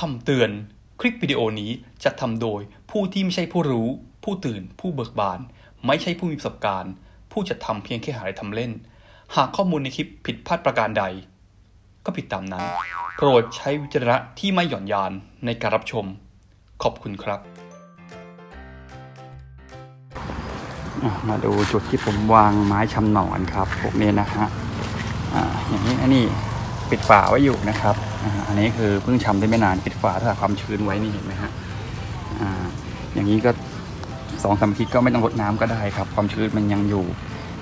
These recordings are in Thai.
คำเตือน คลิปวิดีโอนี้จะทำโดยผู้ที่ไม่ใช่ผู้รู้ ผู้ตื่น ผู้เบิกบาน ไม่ใช่ผู้มีประสบการณ์ ผู้จะทำเพียงแค่หาอะไรทำเล่น หากข้อมูลในคลิปผิดพลาดประการใด ก็ผิดตามนั้น โปรดใช้วิจารณะที่ไม่หย่อนยานในการรับชม ขอบคุณครับ มาดูจุดที่ผมวางไม้ชำหนอนครับพวกนี้นะฮะ อ่าอย่างนี้อันนี้ ปิดฝาไว้อยู่นะครับอันนี้คือเพิ่งชำได้ไม่นานปิดฝาถ้าความชื้นไว้นี่เห็นไหมฮะอย่างนี้ก็สองสามอาทิตย์ก็ไม่ต้องรดน้ำก็ได้ครับ ความชื้นมันยังอยู่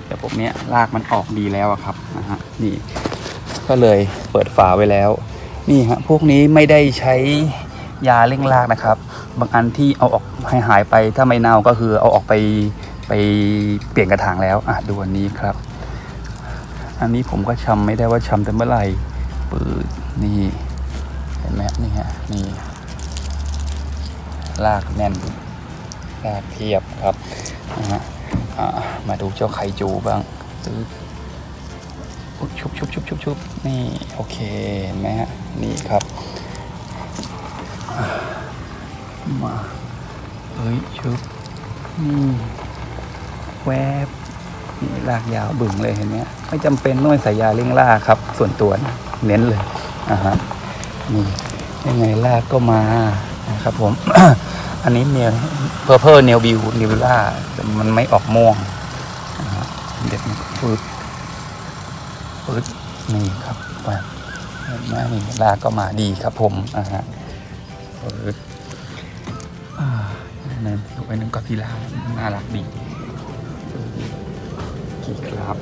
แต่พวกเนี้ยรากมันออกดีแล้วอะครับนะฮะนี่ก็เลยเปิดฝาไว้แล้ว นี่ฮะพวกนี้ไม่ได้ใช้ยาเร่งรากนะครับ บางอันที่เอาออกให้หายไปถ้าไม่เน่าก็คือเอาออกไปไปเปลี่ยนกระถางแล้วอะดูอันนี้ครับ อันนี้ผมก็ชำไม่ได้ว่าชำแต่เมื่อไหร่ ปืดนี่ เห็นไหมนี่ฮะ นี่ ลากแน่น ลากเทียบครับนะฮะมาดูเจ้าไข่จูบ้างตึ๊ดอุ๊ยชุบชุบชุบชุบชุบนี่ โอเค เห็นไหมฮะ นี่ครับมาเฮ้ยชุบนี่แวบนี่ลากยาวบึงเลยเห็นไหมไม่จำเป็นต้องใส่ยาเร่งราครับ ส่วนตัวนะ เน้นเลยอ่าฮะนี่ยังไงลากก็มานะครับผม อันนี้เนียเพอร์เพอร์เนลบิวนิวล่าแต่มันไม่ออกม่วงเด็ดฟืดฟืดนี่ครับไหมนี่ลากก็มาดีครับผมอ่าฮะฟืดอ่านั่นดูไปนึงก็ซีลาน่ารักดีกี่ครับ